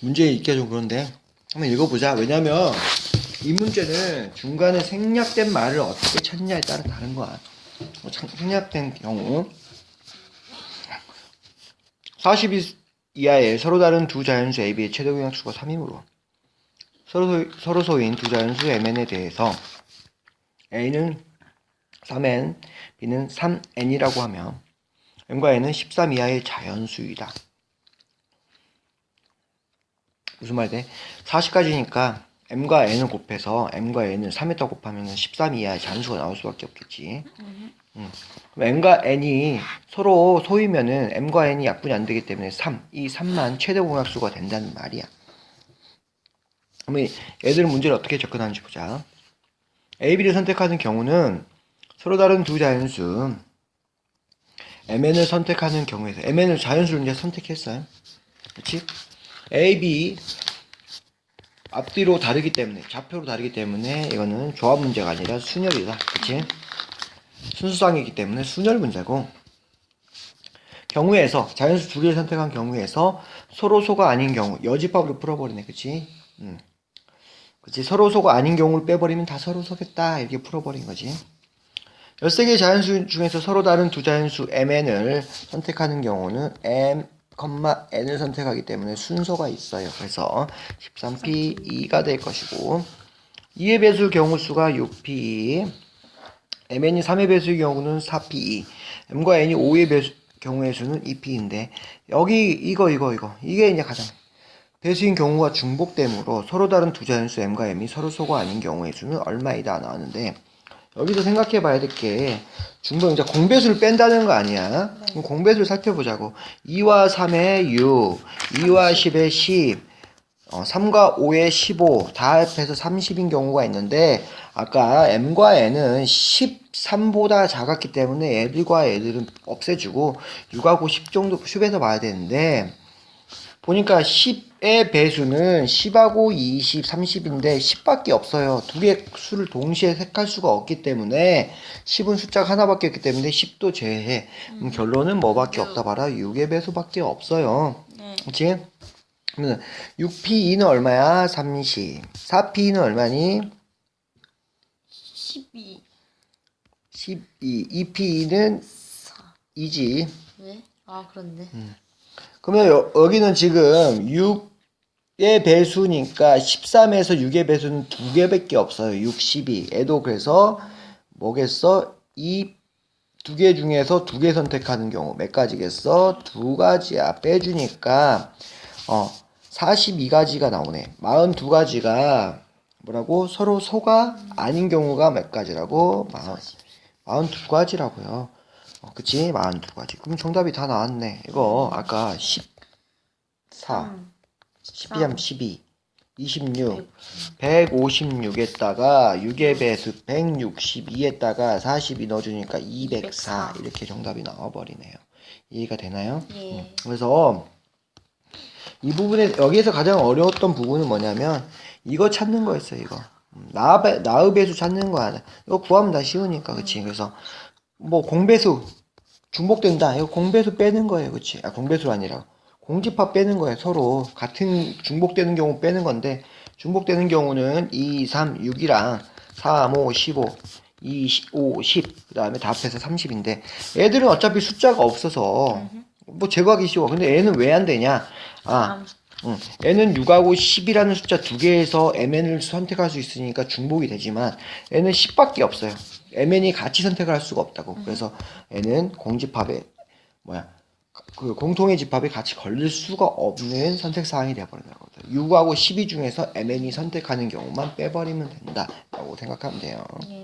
문제 읽기가 좀 그런데 한번 읽어보자. 왜냐면 이 문제는 중간에 생략된 말을 어떻게 찾냐에 따라 다른 거야. 뭐 참- 생략된 경우 40일 이하의 서로 다른 두 자연수 AB의 최대 공약수가 3이므로 서로, 소, 서로 소인 두 자연수 MN에 대해서 A는 3N, B는 3N이라고 하면 M과 N은 13 이하의 자연수이다. 무슨 말인데 40까지니까 m과 n을 곱해서 m과 n을 3에다 곱하면 13 이하의 잔수가 나올 수밖에 없겠지. 음. m과 n이 서로 소이면은 m과 n이 약분이 안 되기 때문에 3, 이 3만 최대 공약수가 된다는 말이야. 그러면 얘들 문제를 어떻게 접근하는지 보자. A, B를 선택하는 경우는 서로 다른 두 자연수 mn을 선택하는 경우에서 mn을 자연수를 이제 선택했어요. 그렇지? A, B 앞뒤로 다르기 때문에 좌표로 다르기 때문에 이거는 조합 문제가 아니라 순열이다. 그치? 순수상이기 때문에 순열 문제고 경우에서 자연수 두 개를 선택한 경우에서 서로 소가 아닌 경우 여집합으로 풀어버리네. 그치? 음. 그치? 서로 소가 아닌 경우를 빼버리면 다 서로 소겠다. 이렇게 풀어버린 거지. 13개의 자연수 중에서 서로 다른 두 자연수 mn을 선택하는 경우는 m, n을 선택하기 때문에 순서가 있어요. 그래서 13p2가 될 것이고 2의 배수 경우 수가 6p mn이 3의 배수의 경우는 4p m과 n이 5의 배수 경우의 수는 2p인데 여기 이거 이거 이거 이게 이제 가장 배수인 경우가 중복되므로 서로 다른 두 자연수 m과 m이 서로 소가 아닌 경우의 수는 얼마이다 나왔는데 여기서 생각해 봐야 될 게 중복 이제 공배수를 뺀다는 거 아니야. 그럼 공배수를 살펴보자고. 2와 3의 6, 2와 10의 10, 어, 3과 5의 15, 다 합해서 30인 경우가 있는데, 아까 m과 n은 13보다 작았기 때문에 애들과 애들은 없애주고, 6하고 10 정도 10에서 봐야 되는데, 보니까 10의 배수는 10하고 20, 30인데 10밖에 없어요. 두개 수를 동시에 색할 수가 없기 때문에 10은 숫자가 하나밖에 없기 때문에 10도 제해. 그럼 결론은 뭐밖에 없다 봐라. 6의 배수밖에 없어요. 네. 그치? 그러면 6p2는 얼마야? 30. 4p는 얼마니? 12. 12. 2p는 4. 2지. 왜? 아, 그런데. 그러면 여, 여기는 지금 6의 배수니까 13에서 6의 배수는 두 개밖에 없어요. 6, 12. 애도 그래서 뭐겠어? 이 두 개 중에서 두 개 선택하는 경우 몇 가지겠어? 두 가지야. 빼주니까 어 42가지가 나오네. 42가지가 뭐라고? 서로 소가 아닌 경우가 몇 가지라고? 42가지라고요. 어, 그치? 42가지. 그럼 정답이 다 나왔네. 이거 아까 14, 12하면 12, 26, 156에다가 6의 배수 162에다가 42 넣어주니까 204 이렇게 정답이 나와버리네요. 이해가 되나요? 예. 그래서 이 부분에 여기에서 가장 어려웠던 부분은 뭐냐면 이거 찾는 거였어요. 이거 음, 나의 나의 배수 찾는 거야. 이거 구하면 다 쉬우니까 그치. 그래서 뭐 공배수 중복된다. 이거 공배수 빼는 거예요. 그치. 아 공배수 아니라 공집합 빼는 거예요. 서로 같은 중복되는 경우 빼는 건데 중복되는 경우는 2, 3, 6이랑 3, 5, 15 2, 5, 10, 그 다음에 다 합해서 30인데, 애들은 어차피 숫자가 없어서, 뭐 제거하기 쉬워. 근데 애는 왜 안 되냐? 아, 응. 애는 6하고 10이라는 숫자 두 개에서 mn을 선택할 수 있으니까 중복이 되지만, 애는 10밖에 없어요. Mn이 같이 선택을 할 수가 없다고. 그래서 애는 공집합에, 뭐야, 그 공통의 집합에 같이 걸릴 수가 없는 선택 사항이 거거든. 6하고 12 중에서 mn이 선택하는 경우만 빼버리면 된다라고 생각하면 돼요. 예.